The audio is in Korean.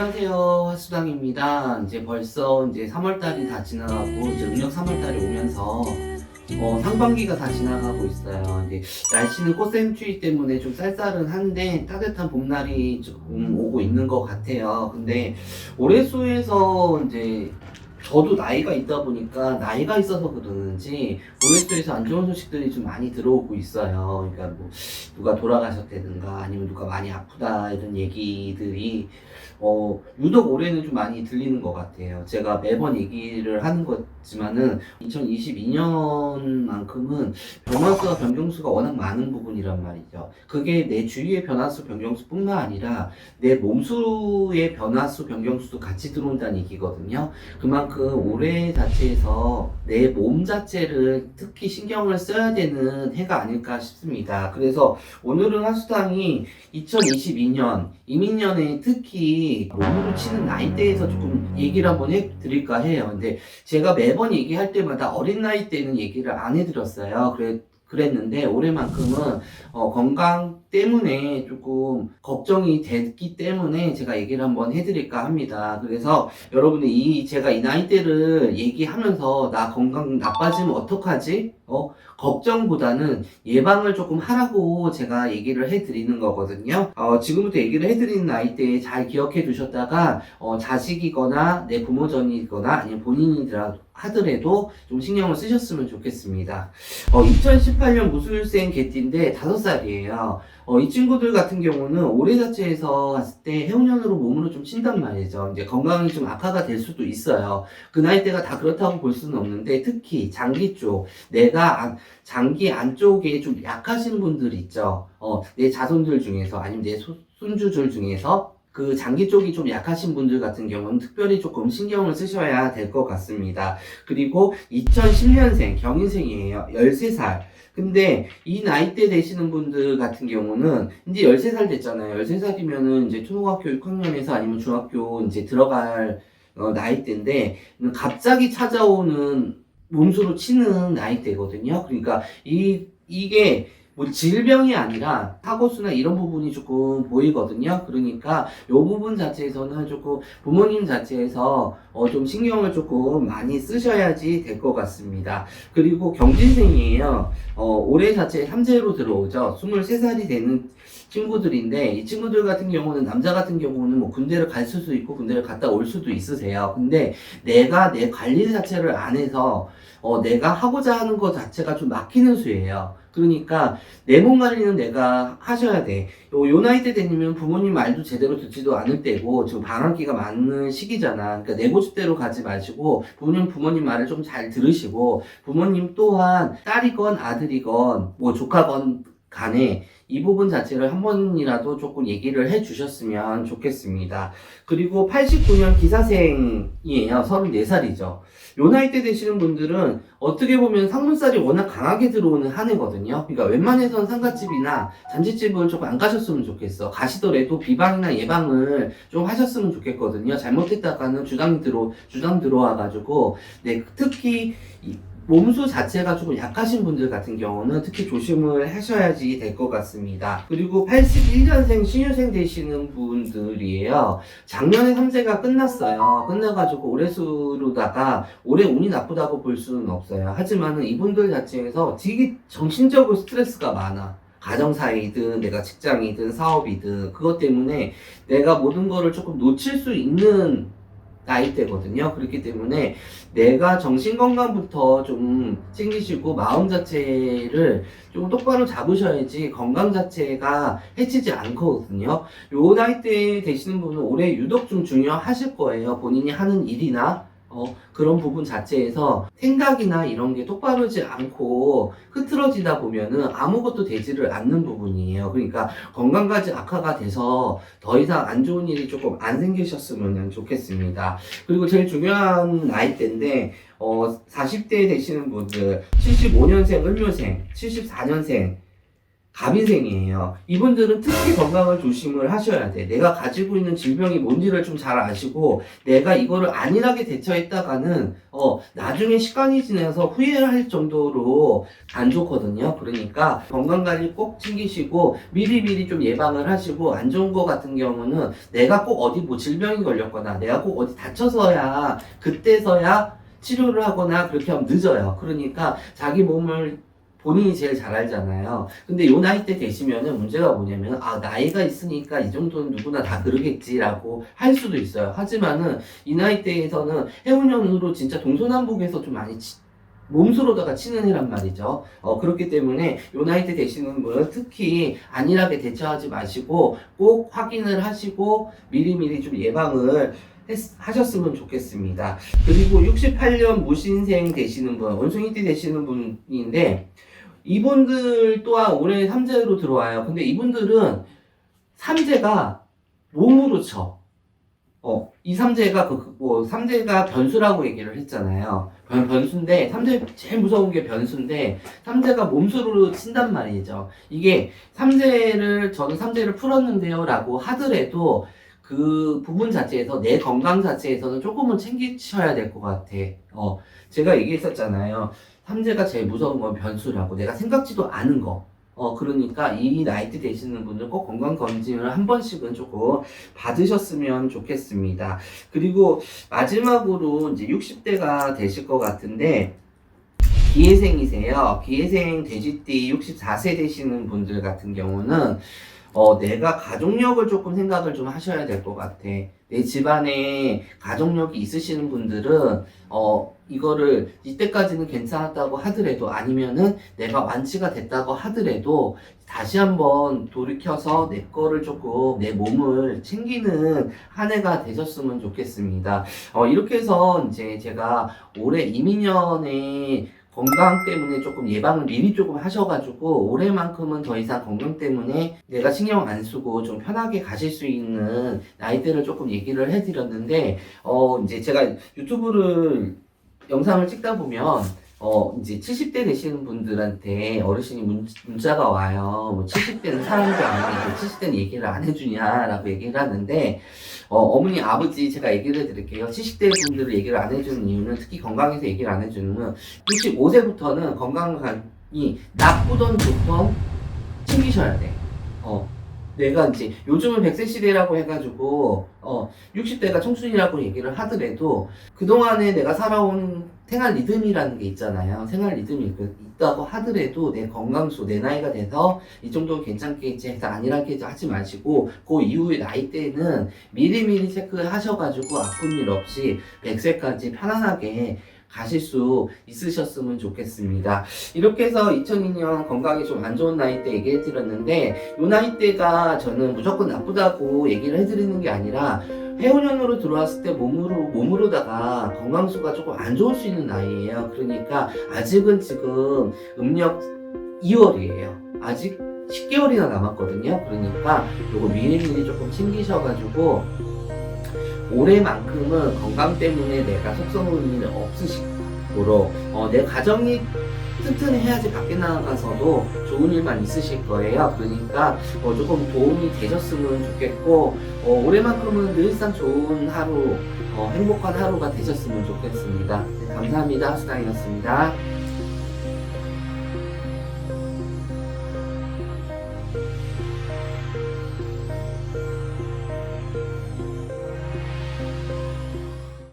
안녕하세요. 하수당입니다. 이제 벌써 이제 3월달이 다 지나가고 이제 음력 3월달이 오면서 어, 상반기가 다 지나가고 있어요. 이제 날씨는 꽃샘추위 때문에 좀 쌀쌀은 한데 따뜻한 봄날이 조금 오고 있는 것 같아요. 근데 올해 수에서 이제 저도 나이가 있다 보니까 나이가 있어서 그러는지 올해수에서 안 좋은 소식들이 좀 많이 들어오고 있어요. 그러니까 뭐 누가 돌아가셨다든가 아니면 누가 많이 아프다 이런 얘기들이 어, 유독 올해는 좀 많이 들리는 것 같아요. 제가 매번 얘기를 하는 거지만은 2022년만큼은 변화수와 변경수가 워낙 많은 부분이란 말이죠. 그게 내 주위의 변화수, 변경수뿐만 아니라 내 몸수의 변화수, 변경수도 같이 들어온다는 얘기거든요. 그만큼 올해 자체에서 내 몸 자체를 특히 신경을 써야 되는 해가 아닐까 싶습니다. 그래서 오늘은 하수당이 2022년 이민년에 특히 몸으로 치는 나이대에서 조금 얘기를 한번 해드릴까 해요. 근데 제가 매번 얘기할 때마다 어린 나이 때는 얘기를 안 해드렸어요. 그래, 그랬는데 올해만큼은 어, 건강 때문에 조금 걱정이 됐기 때문에 제가 얘기를 한번 해드릴까 합니다. 그래서 여러분이 이 제가 이 나이대를 얘기하면서 나 건강 나빠지면 어떡하지? 어, 걱정보다는 예방을 조금 하라고 제가 얘기를 해드리는 거거든요. 어, 지금부터 얘기를 해드리는 나이대에 잘 기억해 두셨다가 어, 자식이거나 내 부모전이거나 아니면 본인이더라도 하더라도 좀 신경을 쓰셨으면 좋겠습니다. 어, 2018년 무술생 개띠인데 5살이에요. 어, 이 친구들 같은 경우는 올해 자체에서 봤을 때 해운년으로 몸으로 좀 친단 말이죠. 이제 건강이 좀 악화가 될 수도 있어요. 그 나이대가 다 그렇다고 볼 수는 없는데 특히 장기 쪽, 내가 안- 장기 안쪽에 좀 약하신 분들 있죠. 어, 내 자손들 중에서 아니면 내 소- 손주들 중에서 그 장기 쪽이 좀 약하신 분들 같은 경우는 특별히 조금 신경을 쓰셔야 될 것 같습니다. 그리고 2010년생 경인생이에요. 13살. 근데 이 나이대 되시는 분들 같은 경우는 이제 13살 됐잖아요. 13살이면은 이제 초등학교 6학년에서 아니면 중학교 이제 들어갈 어, 나이대인데 갑자기 찾아오는 몸수로 치는 나이대거든요. 그러니까 이 이게 뭐 질병이 아니라 사고수나 이런 부분이 조금 보이거든요. 그러니까 요 부분 자체에서는 조금 부모님 자체에서 어, 좀 신경을 조금 많이 쓰셔야지 될 것 같습니다. 그리고 경진생이에요. 어, 올해 자체에 삼재로 들어오죠. 23살이 되는 친구들인데 이 친구들 같은 경우는 남자 같은 경우는 뭐 군대를 갈 수도 있고 군대를 갔다 올 수도 있으세요. 근데 내가 내 관리 자체를 안 해서 어, 내가 하고자 하는 것 자체가 좀 막히는 수예요. 그러니까 내 몸 관리는 내가 하셔야 돼. 요, 요 나이 때 되면 부모님 말도 제대로 듣지도 않을 때고 지금 방학기가 많은 시기잖아. 그러니까 내 고집대로 가지 마시고 부모님 부모님 말을 좀 잘 들으시고 부모님 또한 딸이건 아들이건 뭐 조카건 간에 이 부분 자체를 한 번이라도 조금 얘기를 해 주셨으면 좋겠습니다. 그리고 89년 기사생이에요. 34살이죠. 요 나이 때 되시는 분들은 어떻게 보면 상문살이 워낙 강하게 들어오는 한 해거든요. 그러니까 웬만해선 상가집이나 잔치집은 조금 안 가셨으면 좋겠어. 가시더라도 비방이나 예방을 좀 하셨으면 좋겠거든요. 잘못했다가는 주당 들어 주당 들어와가지고 네 특히 이 몸수 자체가 조금 약하신 분들 같은 경우는 특히 조심을 하셔야지 될 것 같습니다. 그리고 81년생 신유생 되시는 분들이에요. 작년에 삼재가 끝났어요. 끝나가지고 올해 수로다가 올해 운이 나쁘다고 볼 수는 없어요. 하지만은 이분들 자체에서 되게 정신적으로 스트레스가 많아. 가정사이든 내가 직장이든 사업이든 그것 때문에 내가 모든 거를 조금 놓칠 수 있는 나이대거든요. 그렇기 때문에 내가 정신 건강부터 좀 챙기시고 마음 자체를 좀 똑바로 잡으셔야지 건강 자체가 해치지 않거든요. 요 나이대 되시는 분은 올해 유독 좀 중요하실 거예요. 본인이 하는 일이나 어, 그런 부분 자체에서 생각이나 이런 게 똑바르지 않고 흐트러지다 보면은 아무것도 되지를 않는 부분이에요. 그러니까 건강까지 악화가 돼서 더 이상 안 좋은 일이 조금 안 생기셨으면 좋겠습니다. 그리고 제일 중요한 나이대인데, 어, 40대 되시는 분들, 75년생, 을묘생, 74년생, 갑인생이에요. 이분들은 특히 건강을 조심을 하셔야 돼. 내가 가지고 있는 질병이 뭔지를 좀 잘 아시고, 내가 이거를 안일하게 대처했다가는, 어, 나중에 시간이 지나서 후회할 정도로 안 좋거든요. 그러니까 건강관리 꼭 챙기시고, 미리미리 좀 예방을 하시고, 안 좋은 거 같은 경우는 내가 꼭 어디 뭐 질병이 걸렸거나, 내가 꼭 어디 다쳐서야, 그때서야 치료를 하거나 그렇게 하면 늦어요. 그러니까 자기 몸을 본인이 제일 잘 알잖아요. 근데 요 나이 때 되시면은 문제가 뭐냐면, 아, 나이가 있으니까 이 정도는 누구나 다 그러겠지라고 할 수도 있어요. 하지만은 이 나이 대에서는 해운년으로 진짜 동서남북에서 좀 많이 치- 몸수로다가 치는 해란 말이죠. 어, 그렇기 때문에 요 나이 때 되시는 분은 특히 안일하게 대처하지 마시고 꼭 확인을 하시고 미리미리 좀 예방을 했- 하셨으면 좋겠습니다. 그리고 68년 무신생 되시는 분, 원숭이띠 되시는 분인데 이분들 또한 올해 삼재로 들어와요. 근데 이분들은 삼재가 몸으로 쳐. 어, 이 삼재가 그, 그, 뭐, 삼재가 변수라고 얘기를 했잖아요. 변, 변수인데, 삼재 제일 무서운 게 변수인데, 삼재가 몸수로 친단 말이죠. 이게 삼재를, 저는 삼재를 풀었는데요. 라고 하더라도, 그 부분 자체에서, 내 건강 자체에서는 조금은 챙기셔야 될 것 같아. 어, 제가 얘기했었잖아요. 삼재가 제일 무서운 건 변수라고. 내가 생각지도 않은 거. 어, 그러니까 이 나이트 되시는 분들 꼭 건강 검진을 한 번씩은 조금 받으셨으면 좋겠습니다. 그리고 마지막으로 이제 60대가 되실 것 같은데, 기회생이세요. 기회생 돼지띠 64세 되시는 분들 같은 경우는 어, 내가 가족력을 조금 생각을 좀 하셔야 될 것 같아. 내 집안에 가족력이 있으시는 분들은, 어, 이거를 이때까지는 괜찮았다고 하더라도 아니면은 내가 완치가 됐다고 하더라도 다시 한번 돌이켜서 내 거를 조금 내 몸을 챙기는 한 해가 되셨으면 좋겠습니다. 어, 이렇게 해서 이제 제가 올해 이민년에 건강 때문에 조금 예방을 미리 조금 하셔가지고 올해만큼은 더 이상 건강 때문에 내가 신경 안 쓰고 좀 편하게 가실 수 있는 나이대를 조금 얘기를 해드렸는데 어 이제 제가 유튜브를 영상을 찍다 보면 어 이제 70대 되시는 분들한테 어르신이 문, 문자가 와요. 뭐 70대는 사람도 아니고 70대는 얘기를 안 해주냐라고 얘기를 하는데 어, 어머니, 아버지 제가 얘기를 해드릴게요. 70대 분들을 얘기를 안 해주는 이유는 특히 건강에서 얘기를 안 해주는 건 65세부터는 건강이 나쁘던 좋던 챙기셔야 돼. 어. 내가 이제 요즘은 100세 시대라고 해가지고 어 60대가 청춘이라고 얘기를 하더라도 그동안에 내가 살아온 생활 리듬이라는 게 있잖아요. 생활 리듬이 그- 있다고 하더라도 내 건강수, 내 나이가 돼서 이 정도 괜찮겠지 해서 안일하게 하지 마시고 그 이후의 나이대는 미리미리 체크하셔가지고 아픈 일 없이 100세까지 편안하게 가실 수 있으셨으면 좋겠습니다. 이렇게 해서 2002년 건강이 좀 안 좋은 나이 때 얘기해 드렸는데 이 나이 때가 저는 무조건 나쁘다고 얘기를 해 드리는 게 아니라 해운년으로 들어왔을 때 몸으로 몸으로다가 건강수가 조금 안 좋을 수 있는 나이예요. 그러니까 아직은 지금 음력 2월이에요. 아직 10개월이나 남았거든요. 그러니까 요거 미리미리 조금 챙기셔가지고 올해만큼은 건강 때문에 내가 속성는 일 없으시도록 어, 내 가정이 튼튼해야지 밖에 나가서도 좋은 일만 있으실 거예요. 그러니까 어, 조금 도움이 되셨으면 좋겠고 어, 올해만큼은 늘상 좋은 하루 어, 행복한 하루가 되셨으면 좋겠습니다. 네, 감사합니다. 수당이었습니다.